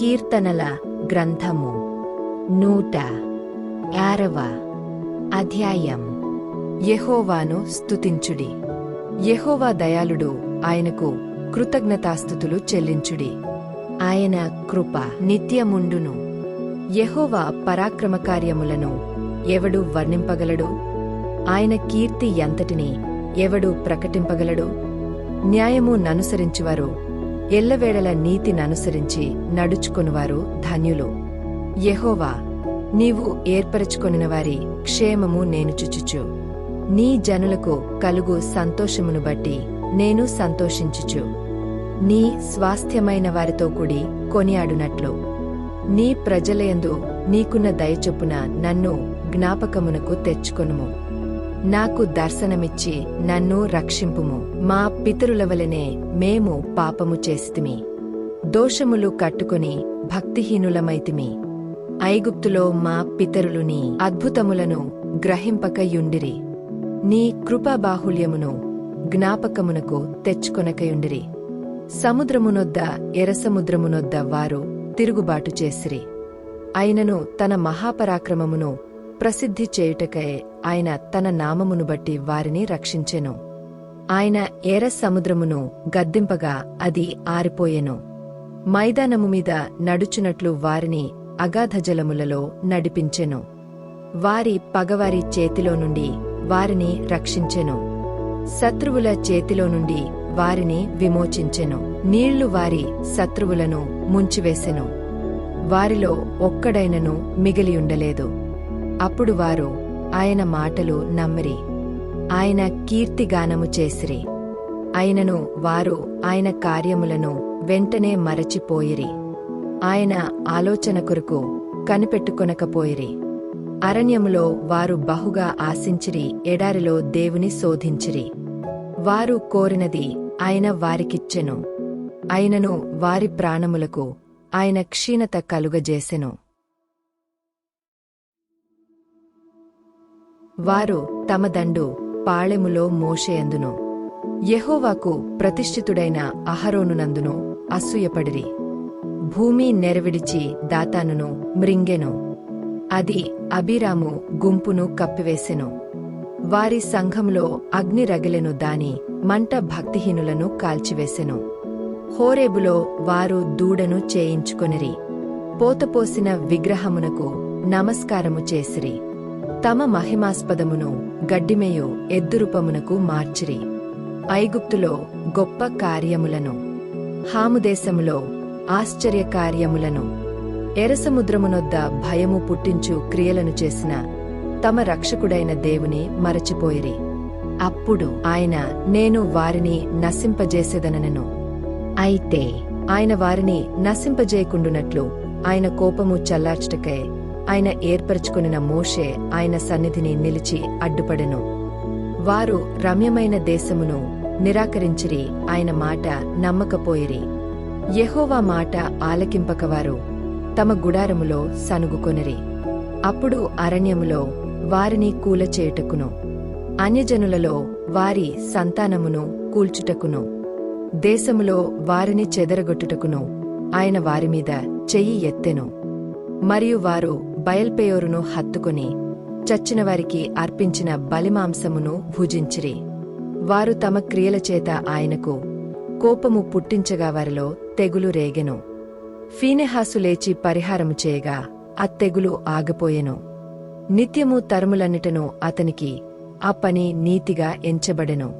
కీర్తనల గ్రంథము. నూట ఆరవ అధ్యాయం. యహోవాను స్తుతించుడి. యహోవా దయాళుడు ఆయనకు కృతజ్ఞతాస్థుతులు చెల్లించుడి. ఆయన కృప నిత్యముండును. యహోవా పరాక్రమ కార్యములను ఎవడు వర్ణింపగలడు? ఆయన కీర్తి ఎంతటిని ఎవడు ప్రకటింపగలడు? న్యాయము ననుసరించువారు ఎల్లవేళల నీతిననుసరించి నడుచుకొనువారు ధన్యులు. యెహోవా నీవు ఏర్పరచుకొనిన వారి క్షేమము నేను చుచుచు. నీ జనులకు కలుగు సంతోషమును బట్టి నేను సంతోషించుచు. నీ స్వాస్థ్యమైన వారితో కూడి కొనియాడునట్లు. నీ ప్రజలయందు నీకున్న దయచొప్పున నన్ను జ్ఞాపకమునకు తెచ్చుకొనుము. నాకు దర్శనమిచ్చి నన్ను రక్షింపుము. మా పితరులవలనే మేము పాపము చేస్తిమి. దోషములు కట్టుకొని భక్తిహీనులమైతిమి. ఐగుప్తులో మా పితరులుని అద్భుతములను గ్రహింపకయుండిరి. నీ కృపాబాహుల్యమును జ్ఞాపకమునకు తెచ్చుకొనకయుండిరి. సముద్రమునొద్ద ఎరసముద్రమునొద్ద వారు తిరుగుబాటు చేసిరి. అయినను తన మహాపరాక్రమమును ప్రసిద్ధి చేయుటకై ఆయన తన నామమును బట్టి వారిని రక్షించెను. ఆయన ఎర్ర సముద్రమును గద్దింపగా అది ఆరిపోయెను. మైదానము మీద నడుచునట్లు వారిని అగాధజలములలో నడిపించెను. వారి పగవారి చేతిలో నుండి వారిని రక్షించెను. శత్రువుల చేతిలో నుండి వారిని విమోచించెను. నీళ్ళు వారి శత్రువులను ముంచివేసెను. వారిలో ఒక్కడైనను మిగిలియుండలేదు. అప్పుడు వారు ఆయన మాటలు నమ్మిరి. ఆయన కీర్తిగానము చేసిరి. ఆయనను వారు ఆయన కార్యములను వెంటనే మరచిపోయిరి. ఆయన ఆలోచన కొరకు కనిపెట్టుకొనకపోయిరి. అరణ్యములో వారు బహుగా ఆశించిరి ఎడారిలో దేవుని శోధించిరి. వారు కోరినది ఆయన వారికిచ్చెను. ఆయనను వారి ప్రాణములకు ఆయన క్షీణత కలుగజేసెను. వారు తమ దండు పాళెములో మోషేయందును. యెహోవాకు ప్రతిష్ఠితుడైన అహరోనునందును అసూయపడిరి. భూమి నెరవిడిచి దాతానును మృంగెను. అది అభిరాము గుంపును కప్పివేసెను. వారి సంఘంలో అగ్ని రగిలెను దాని మంట భక్తిహీనులను కాల్చివేసెను. హోరేబులో వారు దూడను చేయించుకొనిరి. పోతపోసిన విగ్రహమునకు నమస్కారము చేసిరి. తమ మహిమాస్పదమును గడ్డిమేయు ఎద్దురూపమునకు మార్చిరి. ఐగుప్తులో గొప్ప కార్యములను హాముదేశములో ఆశ్చర్యకార్యములను ఎరసముద్రమునొద్ద భయము పుట్టించు క్రియలను చేసిన తమ రక్షకుడైన దేవుని మరచిపోయిరి. అప్పుడు ఆయన నేను వారిని నశింపజేసేదనను అయితే ఆయన వారిని నశింపజేయకుండునట్లు ఆయన కోపము చల్లార్చుటకై ఆయన ఏర్పరచుకున్న మోషే ఆయన సన్నిధిని నిలిచి అడ్డుపడెను. వారు రమ్యమైన దేశమును నిరాకరించిరి ఆయన మాట నమ్మకపోయిరి. యెహోవా మాట ఆలకింపకవారు తమ గుడారములో సనుగుకొనిరి అప్పుడు అరణ్యములో వారిని కూలచేయుటకును అన్యజనులలో వారి సంతానమును కూల్చుటకును దేశములో వారిని చెదరగొట్టుటకును ఆయన వారిమీద చెయ్యి ఎత్తెను. మరియు వారు బయల్పేయోరును హత్తుకుని చచ్చినవారికి అర్పించిన బలిమాంసమును భుజించిరి. వారు తమ క్రియల చేత ఆయనకు కోపము పుట్టించగా వారిలో తెగులు రేగెను. ఫీనెహాసు లేచి పరిహారము చేయగా ఆ తెగులు ఆగిపోయెను. నిత్యము తరుములన్నిటను అతనికి ఆ పని నీతిగా ఎంచబడెను.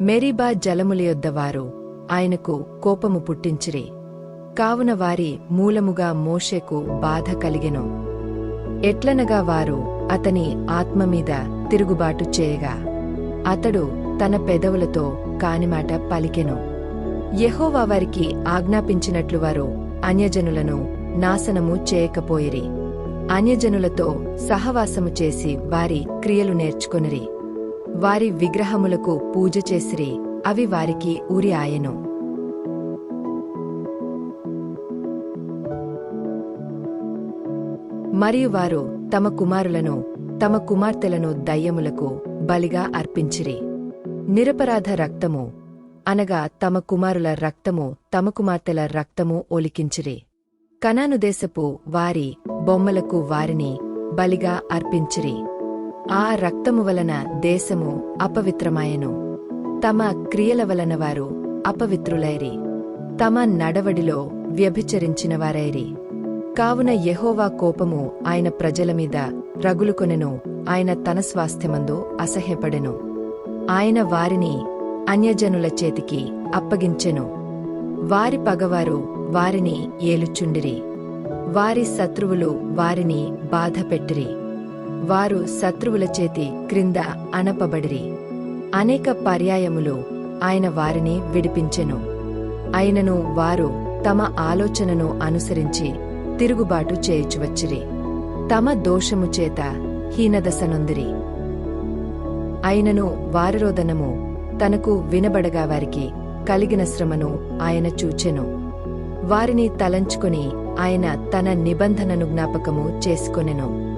మెరీబా జలములయొద్ద వారు ఆయనకు కోపము పుట్టించిరి. కావున వారి మూలముగా మోషేకు బాధ కలిగెను. ఎట్లనగా వారు అతని ఆత్మ మీద తిరుగుబాటు చేయగా అతడు తన పెదవులతో కానిమాట పలికెను. యహోవా వారికి ఆజ్ఞాపించినట్లు వారు అన్యజనులను నాశనము చేయకపోయిరి. అన్యజనులతో సహవాసము చేసి వారి క్రియలు నేర్చుకొనిరి. వారి విగ్రహములకు పూజ చేసిరి అవి వారికి ఉరి ఆయెను. మరియు వారు తమ కుమారులను తమ కుమార్తెలను దయ్యములకు బలిగా అర్పించిరి. నిరపరాధ రక్తము అనగా తమ కుమారుల రక్తము తమ కుమార్తెల రక్తము ఒలికించిరి. కనాను దేశపు వారి బొమ్మలకు వారిని బలిగా అర్పించిరి. ఆ రక్తము వలన దేశము అపవిత్రమాయెను. తమ క్రియల వలన వారు అపవిత్రులైరి. తమ నడవడిలో వ్యభిచరించిన వారైరి కావున యెహోవా కోపము ఆయన ప్రజల మీద రగులుకొనెను ఆయన తన స్వాస్థ్యమందు అసహ్యపడెను. ఆయన వారిని అన్యజనుల చేతికి అప్పగించెను. వారి పగవారు వారిని ఏలుచుండిరి. వారి శత్రువులు వారిని బాధపెట్టిరి. వారు శత్రువుల చేతి క్రింద అణపబడిరి అనేక పర్యాయములు ఆయన వారిని విడిపించెను. అయినను వారు తమ ఆలోచనను అనుసరించి తిరుగుబాటు చేయుచువచ్చిరి. తమ దోషము చేత హీనదశనొందిరి. అయినను వారిరోదనము తనకు వినబడగా వారికి కలిగిన శ్రమను ఆయన చూచెను. వారిని తలంచుకొని ఆయన తన నిబంధనను జ్ఞాపకము చేసుకొనెను.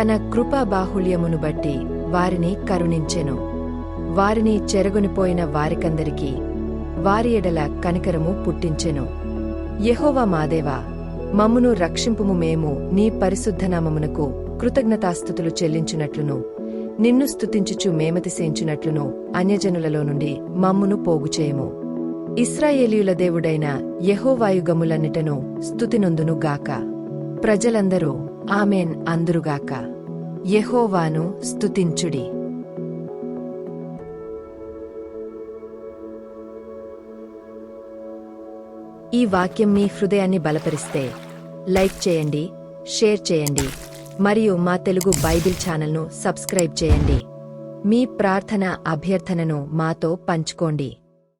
తన కృపాబాహుళ్యమును బట్టి వారిని కరుణించెను. వారిని చెరగొనిపోయిన వారికందరికీ వారి ఎడల కనికరము పుట్టించెను. యహోవా మాదేవా మమ్మును రక్షింపుము మేము నీ పరిశుద్ధనామమునకు కృతజ్ఞతాస్థుతులు చెల్లించునట్లును. నిన్ను స్తుతించుచు మేమతిశయించునట్లును అన్యజనులలో నుండి మమ్మును పోగుచేయము ఇస్రాయేలీయుల దేవుడైన యెహోవాయుగములన్నిటను స్థుతినొందును గాక. ప్రజలందరూ ఆమెన్ అందురుగాక. యహోవాను స్తుతించుడి. ఈ వాక్యం మీ హృదయాన్ని బలపరిస్తే లైక్ చేయండి షేర్ చేయండి మరియు మా తెలుగు బైబిల్ ఛానల్ను సబ్స్క్రైబ్ చేయండి. మీ ప్రార్థన అభ్యర్థనను మాతో పంచుకోండి.